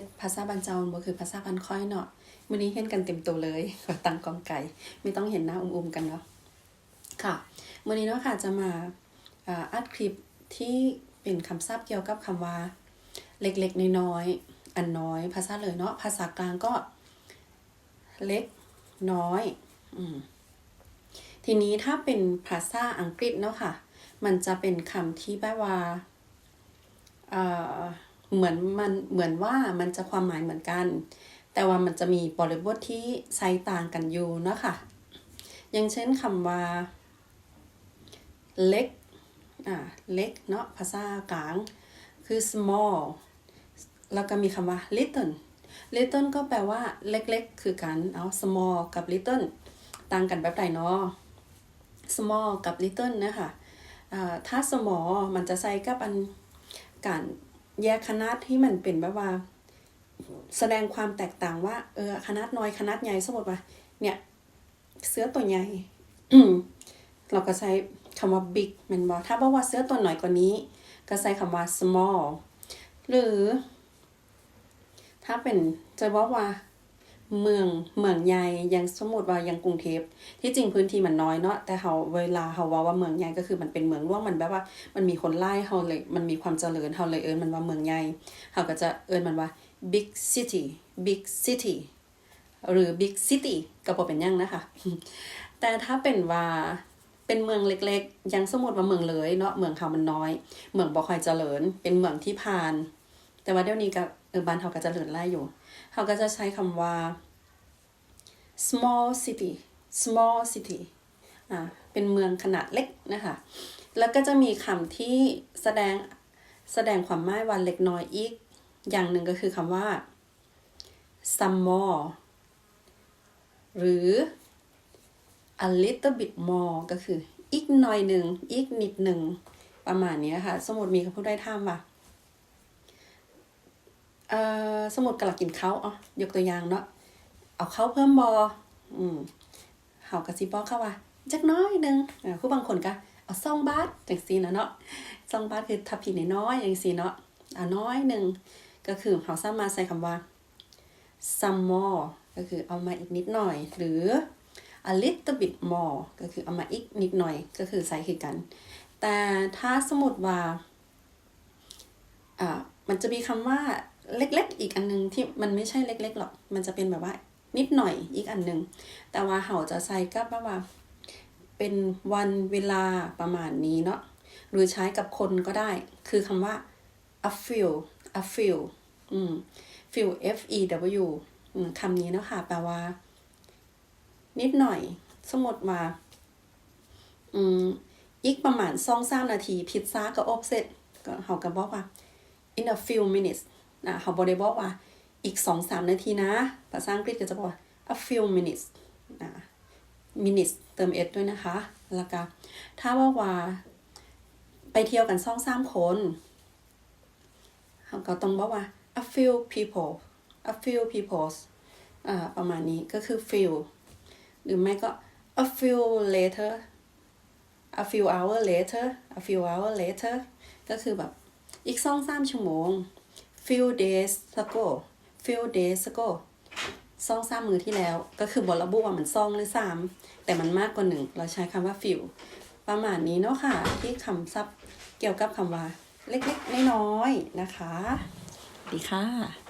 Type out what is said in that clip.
ศภาษาบันเจาบ่คือภาษาบันค่อยเนาะมื้อนี้เห็นกันเต็มตัวเลยก็ตั้งกองไก่ไม่ต้องเห็นหน้าอุ้มๆกันเนาะค่ะมื้อนี้เนาะค่ะจะมาอ่าอัดคลิปที่เป็นคำศัพท์เกี่ยวกับคำว่า เล็กๆน้อยๆอันน้อย ภาษาเลยเนาะภาษากลางก็ เล็กน้อยอืมทีนี้ถ้าเป็นภาษาอังกฤษเนาะค่ะ มันจะเป็นคำที่แปลว่าเอ่อ เหมือนมันเหมือนว่ามันจะความหมายเหมือนกัน แต่ว่ามันจะมีบริบทที่ใช้ต่างกันอยู่เนาะค่ะอย่างเช่นคำว่าเล็กอ่าเล็กเนาะภาษากลาง คือ small แล้วก็มีคำว่า little little ก็แปลว่าเล็กๆ คือกัน เอา small กับ little ต่างกันแบบไหนเนาะ small กับ little นะคะอ่าถ้า small มันจะใส่กับอันการ แยกขนาดที่มันเป็นแบบว่า แสดงความแตกต่างว่า เออขนาดน้อยขนาดใหญ่สมมติว่า เนี่ย เสื้อตัวใหญ่ อืมเราก็ใช้คำว่า big แมันบอกถ้าบอกว่าเสื้อตัวหน่อยกว่านี้ ก็ใช้คำว่า small หรือ ถ้าเป็นจะบอกว่า เมืองเมืองใหญ่ย่างสมมติว่าย่างกรุงเทพที่จริงพื้นที่มันน้อยเนาะแต่เขาเวลาเขาว่าว่าเมืองใหญ่ก็คือมันเป็นเมืองร่วงมันแบบว่า มันมีคนไล่เขาเลยมันมีความเจริญเขาเลยเอิ้นมันว่าเมืองใหญ่เขาก็จะเอิ้นมันว่า big city big city หรือ big city ก็บ่เป็นยังนะคะ แต่ถ้าเป็นว่าเป็นเมืองเล็กๆ ยังสมมติว่าเมืองเลยเนาะเมืองเขามันน้อย เมืองบ่ค่อยเจริญ เป็นเมืองที่ผ่าน แต่ว่าเดี๋ยวนี้ก็ เออบ้านเขาก็จะเจริญไล่อยู่เขาก็จะใช้คำว่า small city small city อ่าเป็นเมืองขนาดเล็กนะคะ แล้วก็จะมีคำที่แสดงแสดงความหมายว่าเล็กน้อยอีก อย่างหนึ่งก็คือคำว่า some more หรือ a little bit more ก็คืออีกหน่อยหนึ่งอีกนิดหนึ่งประมาณนี้ค่ะ สมมติมีคำพูดได้ท่ามว่า สมุดกำลังกินเขาวอ๋อยกตัวอย่างเนาะเอาเขาเพิ่มบออืมเฮากระสิบบอกเขาว่าจักน้อยหนึงอ่าคือบางคนก็เอาซองบาทจังซีนะเนาะซองบาทคือทับผิดน้อยๆจังซีเนาะอ่าน้อยหนึ่งก็คือเฮาสามารถใช้คำว่า some more ก็คือเอามาอีกนิดหน่อย หรือ a little bit more ก็คือเอามาอีกนิดหน่อยก็คือใช้คือกัน แต่ถ้าสมมติว่าอ่ามันจะมีคำว่า เล็กๆ อีกอันนึงที่มันไม่ใช่เล็ก ๆ หรอก มันจะเป็นแบบว่า นิดหน่อยอีกอันนึง แต่ว่าเขาจะใช้กับแบบว่า เป็นวันเวลาประมาณนี้เนาะ หรือใช้กับคนก็ได้ คือคำว่า a few a few อืม few f e w อืมคำนี้เนาะค่ะ แปลว่า นิดหน่อย สมมติว่า อืมอีกประมาณสองสามนาที พิซซ่าก็อบเสร็จก็เขาก็บอกว่า in a few minutes นะเขาบอได้บอกว่าอีกสองสามนาทีนะ ภาษาอังกฤษก็จะบอกว่า a few minutes นะ minutes เติม s ด้วยนะคะ แล้วก็ถ้าว่าว่า ไปเที่ยวกันสองสามคนเขาก็ต้องบอกว่า a few people a few people อ่าประมาณนี้ก็คือ few หรือไม่ก็ a few later a few hour later a few hour later ก็คือแบบอีกสองสามชั่วโมง few days ago few days ago สองสามมือที่แล้ว ก็คือบระบุว่ามันซ่องหรือสามแต่มันมากกว่าหนึ่ง เราใช้คำว่า few ประมาณนี้เนาะค่ะ ที่คำศัพท์เกี่ยวกับคำว่า เล็กๆ น้อยๆ นะคะ ดีค่ะ